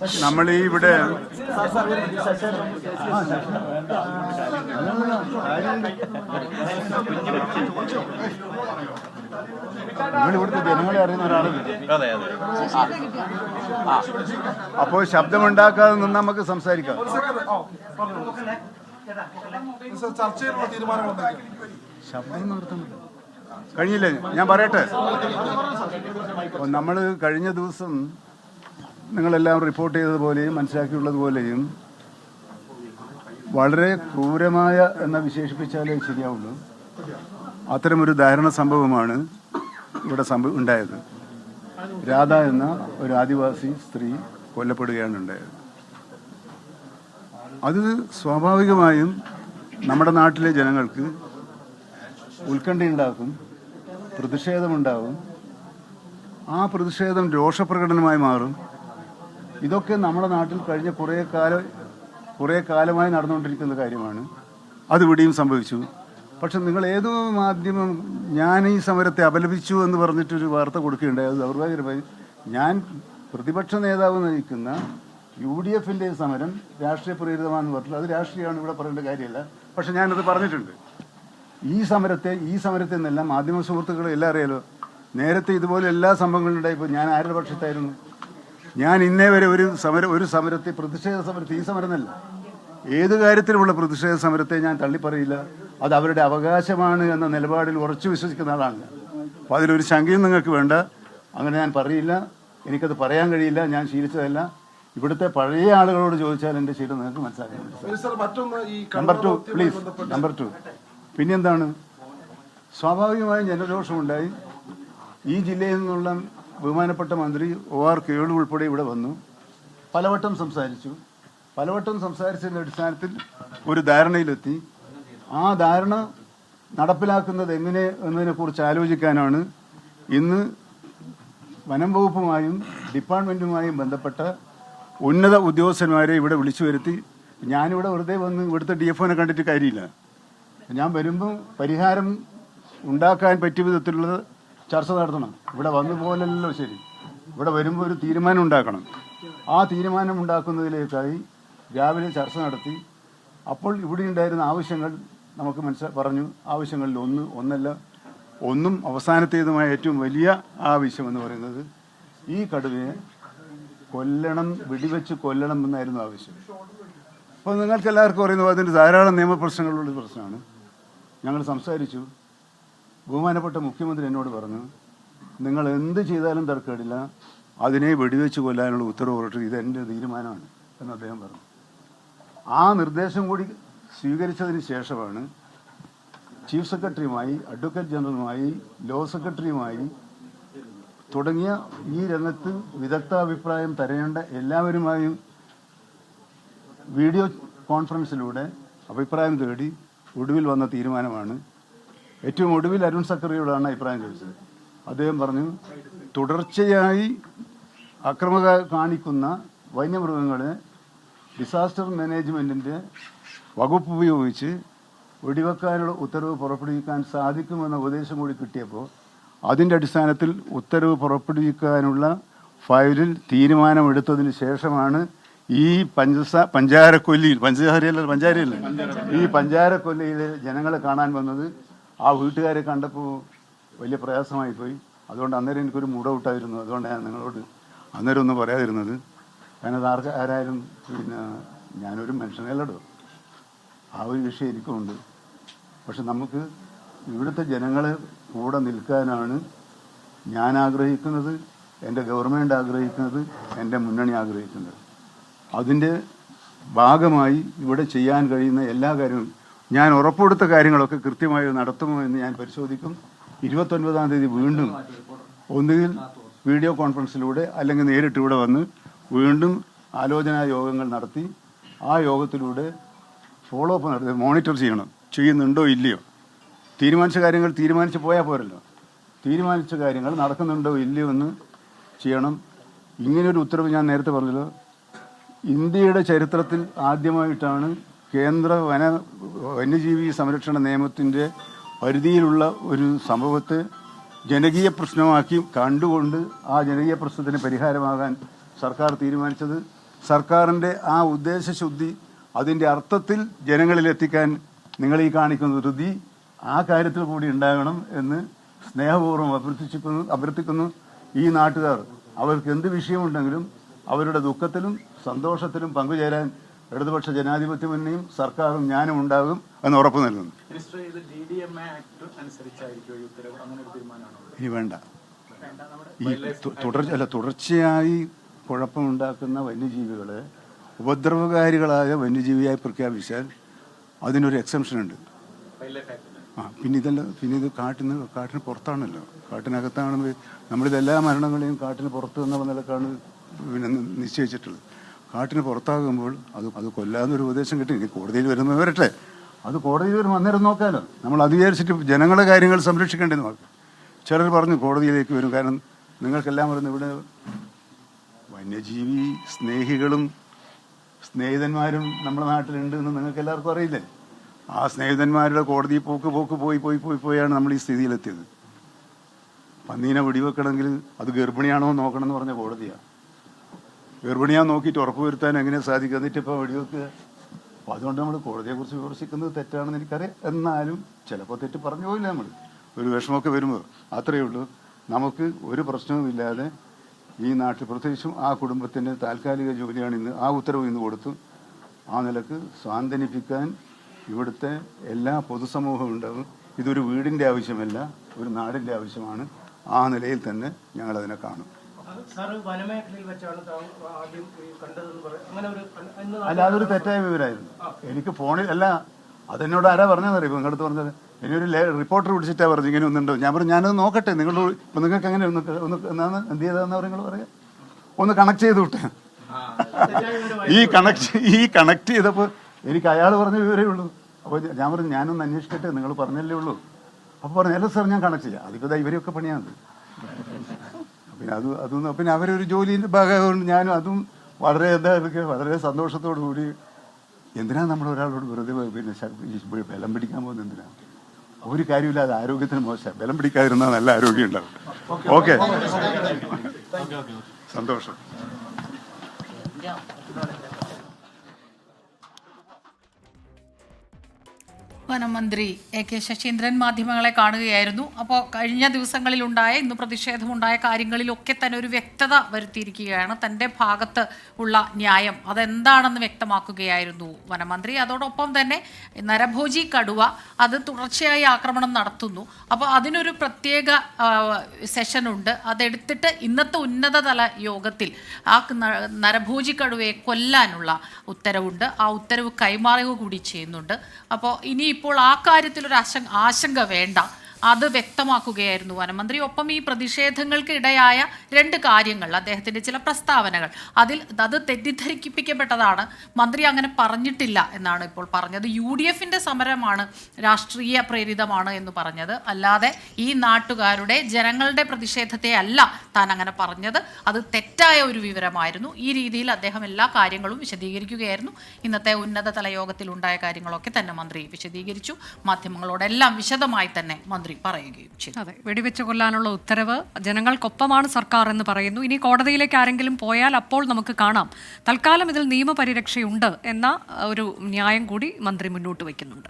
നമ്മൾ ഈ ഇവിടെ നിങ്ങളിവിടുത്തെ ജനങ്ങളെ അറിയുന്ന അതെ അപ്പോൾ ശബ്ദമുണ്ടാക്കാതെ നിന്ന് നമുക്ക് സംസാരിക്കാം. ശബ്ദം നിർത്തണം. കഴിഞ്ഞില്ലേ? ഞാൻ പറയട്ടെ. നമ്മൾ കഴിഞ്ഞ ദിവസം നിങ്ങളെല്ലാം റിപ്പോർട്ട് ചെയ്തതുപോലെയും മനസ്സിലാക്കിയുള്ളതുപോലെയും വളരെ ക്രൂരമായ എന്ന വിശേഷിപ്പിച്ചാലേ ശരിയാവുള്ളൂ. അത്തരമൊരു ദാരുണ സംഭവമാണ് ഇവിടെ സംഭവം ഉണ്ടായത്. രാധ എന്ന ഒരു ആദിവാസി സ്ത്രീ കൊല്ലപ്പെടുകയാണ് ഉണ്ടായത്. അത് സ്വാഭാവികമായും നമ്മുടെ നാട്ടിലെ ജനങ്ങൾക്ക് ഉത്കണ്ഠയുണ്ടാക്കും പ്രതിഷേധമുണ്ടാകും ആ പ്രതിഷേധം രോഷപ്രകടനമായി മാറും. ഇതൊക്കെ നമ്മുടെ നാട്ടിൽ കഴിഞ്ഞ കുറേ കാലം കുറേ കാലമായി നടന്നുകൊണ്ടിരിക്കുന്ന കാര്യമാണ്. അത് ഇവിടെയും സംഭവിച്ചു. പക്ഷെ നിങ്ങൾ ഏതോ മാധ്യമം ഞാൻ ഈ സമരത്തെ അപലപിച്ചു എന്ന് പറഞ്ഞിട്ടൊരു വാർത്ത കൊടുക്കുകയുണ്ടായി. അത് ദൗർഭാഗ്യമായി ഞാൻ പ്രതിപക്ഷ നേതാവ് നയിക്കുന്ന യു ഡി എഫിന്റെ സമരം രാഷ്ട്രീയ പ്രേരിതമാണെന്ന് പറഞ്ഞു അത് രാഷ്ട്രീയമാണ് ഇവിടെ പറയേണ്ട കാര്യമല്ല. പക്ഷെ ഞാനത് പറഞ്ഞിട്ടുണ്ട്. ഈ സമരത്തെ ഈ സമരത്തിൽ നിന്നെല്ലാം മാധ്യമ സുഹൃത്തുക്കളെ എല്ലാം അറിയാലോ. നേരത്തെ ഇതുപോലെ എല്ലാ സംഭവങ്ങളുണ്ടായി ഉണ്ടായപ്പോൾ ഞാൻ ആരുടെ പക്ഷത്തായിരുന്നു? ഞാൻ ഇന്നേ വരെ ഒരു സമരം ഒരു സമരത്തെ പ്രതിഷേധ സമരത്തെ ഈ സമരം എന്നല്ല ഏത് കാര്യത്തിലുമുള്ള പ്രതിഷേധ സമരത്തെ ഞാൻ തള്ളിപ്പറയില്ല. അത് അവരുടെ അവകാശമാണ് എന്ന നിലപാടിൽ ഉറച്ചു വിശ്വസിക്കുന്ന ആളാണ്. അപ്പോൾ അതിലൊരു ശങ്കയും നിങ്ങൾക്ക് വേണ്ട. അങ്ങനെ ഞാൻ പറയില്ല. എനിക്കത് പറയാൻ കഴിയില്ല. ഞാൻ ശീലിച്ചതല്ല. ഇവിടുത്തെ പഴയ ആളുകളോട് ചോദിച്ചാൽ എന്റെ ശീലം നിങ്ങൾക്ക് മനസ്സിലാക്കാൻ number two please number two പിന്നെന്താണ്? സ്വാഭാവികമായും ജനരോഷമുണ്ടായി. ഈ ജില്ലയിൽ നിന്നുള്ള ബഹുമാനപ്പെട്ട മന്ത്രി ഒ ആർ കേളു ഉൾപ്പെടെ ഇവിടെ വന്നു. പലവട്ടം സംസാരിച്ചു. പലവട്ടം സംസാരിച്ചതിന്റെ അടിസ്ഥാനത്തിൽ ഒരു ധാരണയിലെത്തി. ആ ധാരണ നടപ്പിലാക്കുന്നത് എങ്ങനെ എന്നതിനെക്കുറിച്ച് ആലോചിക്കാനാണ് ഇന്ന് വനം വകുപ്പുമായും ഡിപ്പാർട്ട്മെന്റുമായും ബന്ധപ്പെട്ട ഉന്നത ഉദ്യോഗസ്ഥന്മാരെ ഇവിടെ വിളിച്ചു വരുത്തി. ഞാനിവിടെ വെറുതെ വന്ന് ഇവിടുത്തെ ഡി എഫ് ഒനെ കണ്ടിട്ട് കാര്യമില്ല. ഞാൻ വരുമ്പോൾ പരിഹാരം ഉണ്ടാക്കാൻ പറ്റിയ വിധത്തിലുള്ള ചർച്ച നടത്തണം. ഇവിടെ വന്നു പോലല്ലോ ശരി. ഇവിടെ വരുമ്പോൾ ഒരു തീരുമാനം ഉണ്ടാക്കണം. ആ തീരുമാനം ഉണ്ടാക്കുന്നതിലേക്കായി രാവിലെ ചർച്ച നടത്തി. അപ്പോൾ ഇവിടെ ഉണ്ടായിരുന്ന ആവശ്യങ്ങൾ നമുക്ക് മനസ്സിൽ പറഞ്ഞു. ആവശ്യങ്ങളിൽ ഒന്ന് ഒന്നല്ല. ഒന്നും അവസാനത്തേതുമായ ഏറ്റവും വലിയ ആവശ്യം എന്ന് പറയുന്നത് ഈ കടുവയെ കൊല്ലണം വെടിവെച്ച് കൊല്ലണം എന്നായിരുന്നു ആവശ്യം. അപ്പോൾ നിങ്ങൾക്ക് എല്ലാവർക്കും അറിയുന്നു അതിന്റെ ധാരാളം നിയമപ്രശ്നങ്ങളുള്ള പ്രശ്നമാണ്. ഞങ്ങൾ സംസാരിച്ചു. ബഹുമാനപ്പെട്ട മുഖ്യമന്ത്രി എന്നോട് പറഞ്ഞു നിങ്ങൾ എന്ത് ചെയ്താലും തർക്കമില്ല അതിനെ വെടിവെച്ച് കൊല്ലാനുള്ള ഉത്തരവ് പുറത്തു ഇതെന്റെ തീരുമാനമാണ് എന്ന് അദ്ദേഹം പറഞ്ഞു. ആ നിർദ്ദേശം കൂടി സ്വീകരിച്ചതിന് ശേഷമാണ് ചീഫ് സെക്രട്ടറിയുമായി അഡ്വക്കേറ്റ് ജനറലുമായി ലോ സെക്രട്ടറിയുമായി തുടങ്ങിയ ഈ രംഗത്ത് വിദഗ്ധാഭിപ്രായം തരേണ്ട എല്ലാവരുമായും വീഡിയോ കോൺഫറൻസിലൂടെ അഭിപ്രായം തേടി ഒടുവിൽ വന്ന തീരുമാനമാണ് ഏറ്റവും ഒടുവിൽ അരുൺ സക്കറിയോടാണ് അഭിപ്രായം ചോദിച്ചത്. അദ്ദേഹം പറഞ്ഞു തുടർച്ചയായി അക്രമത കാണിക്കുന്ന വന്യമൃഗങ്ങളെ ഡിസാസ്റ്റർ മാനേജ്മെന്റിന്റെ വകുപ്പ് ഉപയോഗിച്ച് വെടിവെക്കാനുള്ള ഉത്തരവ് പുറപ്പെടുവിക്കാൻ സാധിക്കുമെന്ന ഉപദേശം കൂടി കിട്ടിയപ്പോൾ അതിന്റെ അടിസ്ഥാനത്തിൽ ഉത്തരവ് പുറപ്പെടുവിക്കാനുള്ള ഫയലിൽ തീരുമാനമെടുത്തതിന് ശേഷമാണ് ഈ പഞ്ചസാ പഞ്ചാരക്കൊല്ലിയിൽ പഞ്ചസാരയല്ല പഞ്ചാരയല്ല? ഈ പഞ്ചാരക്കൊല്ലിയിലെ ജനങ്ങളെ കാണാൻ വന്നത് ആ വീട്ടുകാരെ കണ്ടപ്പോൾ വലിയ പ്രയാസമായി പോയി. അതുകൊണ്ട് അന്നേരം എനിക്കൊരു മൂടൗട്ടായിരുന്നു അതുകൊണ്ട് ഞാൻ നിങ്ങളോട് അന്നേരം ഒന്നും പറയാതിരുന്നത്. കാരണം അത് ആർക്ക് ആരായാലും പിന്നെ ഞാനൊരു മനുഷ്യനല്ലടോ. ആ ഒരു വിഷയം എനിക്കുണ്ട്. പക്ഷെ നമുക്ക് ഇവിടുത്തെ ജനങ്ങളെ കൂടെ നിൽക്കാനാണ് ഞാൻ ആഗ്രഹിക്കുന്നത് എന്റെ ഗവൺമെന്റ് ആഗ്രഹിക്കുന്നത് എന്റെ മുന്നണി ആഗ്രഹിക്കുന്നത്. അതിന്റെ ഭാഗമായി ഇവിടെ ചെയ്യാൻ കഴിയുന്ന എല്ലാ കാര്യങ്ങളും ഞാൻ ഉറപ്പുകൊടുത്ത കാര്യങ്ങളൊക്കെ കൃത്യമായി നടത്തുമോ എന്ന് ഞാൻ പരിശോധിക്കും. ഇരുപത്തൊൻപതാം തീയതി വീണ്ടും ഒന്നുകിൽ വീഡിയോ കോൺഫറൻസിലൂടെ അല്ലെങ്കിൽ നേരിട്ട് ഇവിടെ വന്ന് വീണ്ടും ആലോചനാ യോഗങ്ങൾ നടത്തി ആ യോഗത്തിലൂടെ ഫോളോ അപ്പ് നടത്തി മോണിറ്റർ ചെയ്യണം. ചെയ്യുന്നുണ്ടോ ഇല്ലയോ? തീരുമാനിച്ച കാര്യങ്ങൾ തീരുമാനിച്ച് പോയാൽ പോരല്ലോ. തീരുമാനിച്ച കാര്യങ്ങൾ നടക്കുന്നുണ്ടോ ഇല്ലയോ എന്ന് ചെയ്യണം. ഇങ്ങനെയൊരു ഉത്തരവ് ഞാൻ നേരത്തെ പറഞ്ഞല്ലോ. ഇന്ത്യയുടെ ചരിത്രത്തിൽ ആദ്യമായിട്ടാണ് കേന്ദ്ര വന വന്യജീവി സംരക്ഷണ നിയമത്തിന്റെ പരിധിയിലുള്ള ഒരു സംഭവത്തെ ജനകീയ പ്രശ്നമാക്കി കണ്ടുകൊണ്ട് ആ ജനകീയ പ്രശ്നത്തിന് പരിഹാരമാകാൻ സർക്കാർ തീരുമാനിച്ചത്. സർക്കാരിന്റെ ആ ഉദ്ദേശശുദ്ധി അതിന്റെ അർത്ഥത്തിൽ ജനങ്ങളിൽ എത്തിക്കാൻ നിങ്ങൾ ഈ കാണിക്കുന്ന ധൃതി ആ കാര്യത്തിൽ കൂടി ഉണ്ടാകണം എന്ന് സ്നേഹപൂർവം അഭ്യർത്ഥിച്ചിരിക്കുന്നു അഭ്യർത്ഥിക്കുന്നു. ഈ നാട്ടുകാർ അവർക്ക് എന്ത് വിഷയമുണ്ടെങ്കിലും അവരുടെ ദുഃഖത്തിലും സന്തോഷത്തിലും പങ്കുചേരാൻ ഇടതുപക്ഷ ജനാധിപത്യ മുന്നണിയും സർക്കാരും ഞാനും ഉണ്ടാകും എന്ന് ഉറപ്പ് നൽകുന്നു. ഇനി വേണ്ട. ഈ തുടർച്ച തുടർ അല്ല തുടർച്ചയായി കുഴപ്പമുണ്ടാക്കുന്ന വന്യജീവികളെ ഉപദ്രവകാരികളായ വന്യജീവിയായി പ്രഖ്യാപിച്ചാൽ അതിനൊരു എക്സംഷൻ ഉണ്ട്. ആ പിന്നെ ഇതല്ല പിന്നെ ഇത് കാട്ടിന് കാട്ടിന് പുറത്താണല്ലോ. കാട്ടിനകത്താണ് നമ്മളിതെല്ലാ മരണങ്ങളെയും കാട്ടിന് പുറത്ത് എന്നുള്ള നിലക്കാണ് പിന്നെ നിശ്ചയിച്ചിട്ടുള്ളത്. കാട്ടിന് പുറത്താകുമ്പോൾ അത് അത് കൊല്ലാന്നൊരു ഉപദേശം കിട്ടി. ഇനി കോടതിയിൽ വരുന്നത് വരട്ടെ. അത് കോടതിയിൽ വരും അന്നേരം നോക്കാമല്ലോ നമ്മൾ അത് വിചാരിച്ചിട്ട് ജനങ്ങളുടെ കാര്യങ്ങൾ സംരക്ഷിക്കേണ്ടെന്ന് നോക്കാം. ചിലർ പറഞ്ഞു കോടതിയിലേക്ക് വരും. കാരണം നിങ്ങൾക്കെല്ലാം പറയുന്നത് ഇവിടെ വന്യജീവി സ്നേഹികളും സ്നേഹിതന്മാരും നമ്മുടെ നാട്ടിലുണ്ട് എന്ന് നിങ്ങൾക്ക് എല്ലാവർക്കും അറിയില്ലേ? ആ സ്നേഹിതന്മാരുടെ കോടതി പോക്ക് പോക്ക് പോയി പോയി പോയി പോയാണ് നമ്മൾ ഈ സ്ഥിതിയിലെത്തിയത്. പന്നീനെ വെടിവെക്കണമെങ്കിൽ അത് ഗർഭിണിയാണോ നോക്കണമെന്ന് പറഞ്ഞ കോടതിയാണ് ഗർഭിണിയാ നോക്കിയിട്ട് ഉറപ്പുവരുത്താൻ എങ്ങനെ സാധിക്കും? എന്നിട്ട് ഇപ്പോൾ വെടിവെക്കുക അപ്പോൾ അതുകൊണ്ട് നമ്മൾ കോടതിയെക്കുറിച്ച് വിമർശിക്കുന്നത് തെറ്റാണെന്ന് എനിക്കറിയാം. എന്നാലും ചിലപ്പോൾ തെറ്റ് പറഞ്ഞു പോയില്ല നമ്മൾ ഒരു വിഷമമൊക്കെ വരുമ്പോൾ അത്രയേ ഉള്ളൂ. നമുക്ക് ഒരു പ്രശ്നവുമില്ലാതെ ഈ നാട്ടിൽ പ്രത്യേകിച്ചും ആ കുടുംബത്തിന് താൽക്കാലിക ജോലിയാണ് ഇന്ന് ആ ഉത്തരവ് ഇന്ന് കൊടുത്തു. ആ നിലയ്ക്ക് സ്വാന്തനിപ്പിക്കാൻ ഇവിടുത്തെ എല്ലാ പൊതുസമൂഹവും ഉണ്ടാവും. ഇതൊരു വീടിന്റെ ആവശ്യമല്ല ഒരു നാടിന്റെ ആവശ്യമാണ്. ആ നിലയിൽ തന്നെ ഞങ്ങളതിനെ കാണും. അങ്ങനെ അല്ല അതൊരു തെറ്റായ വിവരമായിരുന്നു. എനിക്ക് ഫോണിൽ അല്ല അതെന്നോട് ആരാ പറഞ്ഞതെന്നറിയോ നിങ്ങളുടെ അടുത്ത് പറഞ്ഞത് ഇനി ഒരു റിപ്പോർട്ടർ വിളിച്ചിട്ടാ പറഞ്ഞു ഇങ്ങനെ ഒന്നുണ്ടോ? ഞാൻ പറഞ്ഞു ഞാനത് നോക്കട്ടെ നിങ്ങൾ ഇപ്പൊ നിങ്ങൾക്ക് എങ്ങനെ ഒന്ന് ഒന്ന് എന്നാണ് എന്ത് ചെയ്തതെന്ന് നിങ്ങൾ പറയാം? ഒന്ന് കണക്ട് ചെയ്ത് വിട്ടെ. ഈ കണക്ട് ഈ കണക്ട് ചെയ്തപ്പോൾ എനിക്ക് അയാൾ പറഞ്ഞ വിവരമേ ഉള്ളൂ. അപ്പോൾ ഞാൻ പറഞ്ഞു ഞാനൊന്ന് അന്വേഷിക്കട്ടെ നിങ്ങൾ പറഞ്ഞല്ലേ ഉള്ളൂ. അപ്പോൾ പറഞ്ഞു അല്ല സാർ ഞാൻ കണക്ട് ചെയ്യാം. അതിപ്പോൾ ദാ ഇവരെയൊക്കെ പണിയാണ് പിന്നെ അത് അതൊന്നും പിന്നെ അവരൊരു ജോലിന്റെ ഭാഗമായതുകൊണ്ട് ഞാനും അതും വളരെ എന്താ ഇതൊക്കെ വളരെ സന്തോഷത്തോടു കൂടി എന്തിനാ നമ്മൾ ഒരാളോട് വെറുതെ പിന്നെ ബലം പിടിക്കാൻ പോകുന്നത് എന്തിനാ? ഒരു കാര്യമില്ലാതെ ആരോഗ്യത്തിന് മോശം. ബലം പിടിക്കാതിരുന്നാൽ നല്ല ആരോഗ്യം ഉണ്ടാവും. ഓക്കെ. സന്തോഷം. വനമന്ത്രി എ കെ ശശീന്ദ്രൻ മാധ്യമങ്ങളെ കാണുകയായിരുന്നു. അപ്പോൾ കഴിഞ്ഞ ദിവസങ്ങളിലുണ്ടായ ഇന്ന് പ്രതിഷേധമുണ്ടായ കാര്യങ്ങളിലൊക്കെ തന്നെ ഒരു വ്യക്തത വരുത്തിയിരിക്കുകയാണ്. തന്റെ ഭാഗത്ത് ഉള്ള ന്യായം അതെന്താണെന്ന് വ്യക്തമാക്കുകയായിരുന്നു വനമന്ത്രി. അതോടൊപ്പം തന്നെ നരഭോജി കടുവ അത് തുടർച്ചയായി ആക്രമണം നടത്തുന്നു. അപ്പോൾ അതിനൊരു പ്രത്യേക സെഷനുണ്ട്. അതെടുത്തിട്ട് ഇന്നത്തെ ഉന്നതതല യോഗത്തിൽ ആ നരഭോജി കടുവയെ കൊല്ലാനുള്ള ഉത്തരവുണ്ട്. ആ ഉത്തരവ് കൈമാറുക കൂടി ചെയ്യുന്നുണ്ട്. അപ്പോൾ ഇനിയിപ്പോൾ ആ കാര്യത്തിലൊരു ആശങ്ക ആശങ്ക വേണ്ട. അത് വ്യക്തമാക്കുകയായിരുന്നു വനമന്ത്രി. ഒപ്പം ഈ പ്രതിഷേധങ്ങൾക്ക് ഇടയായ രണ്ട് കാര്യങ്ങൾ അദ്ദേഹത്തിന്റെ ചില പ്രസ്താവനകൾ. അതിൽ അത് തെറ്റിദ്ധരിപ്പിക്കപ്പെട്ടതാണ്. മന്ത്രി അങ്ങനെ പറഞ്ഞിട്ടില്ല എന്നാണ് ഇപ്പോൾ പറഞ്ഞത്. യു ഡി എഫിന്റെ സമരമാണ് രാഷ്ട്രീയ പ്രേരിതമാണ് എന്ന് പറഞ്ഞത്. അല്ലാതെ ഈ നാട്ടുകാരുടെ ജനങ്ങളുടെ പ്രതിഷേധത്തെ അല്ല താൻ അങ്ങനെ പറഞ്ഞത്. അത് തെറ്റായ ഒരു വിവരമായിരുന്നു. ഈ രീതിയിൽ അദ്ദേഹം എല്ലാ കാര്യങ്ങളും വിശദീകരിക്കുകയായിരുന്നു. ഇന്നത്തെ ഉന്നതതല യോഗത്തിൽ ഉണ്ടായ കാര്യങ്ങളൊക്കെ തന്നെ മന്ത്രി വിശദീകരിച്ചു. മാധ്യമങ്ങളോടെല്ലാം വിശദമായി തന്നെ മന്ത്രി പറയുകയും ചെയ്തു. അതെ വെടിവെച്ച് കൊല്ലാനുള്ള ഉത്തരവ് ജനങ്ങൾക്കൊപ്പമാണ് സർക്കാർ എന്ന് പറയുന്നു. ഇനി കോടതിയിലേക്ക് ആരെങ്കിലും പോയാൽ അപ്പോൾ നമുക്ക് കാണാം. തൽക്കാലം ഇതിൽ നിയമപരിരക്ഷയുണ്ട് എന്ന ഒരു ന്യായം കൂടി മന്ത്രി മുന്നോട്ട് വയ്ക്കുന്നുണ്ട്.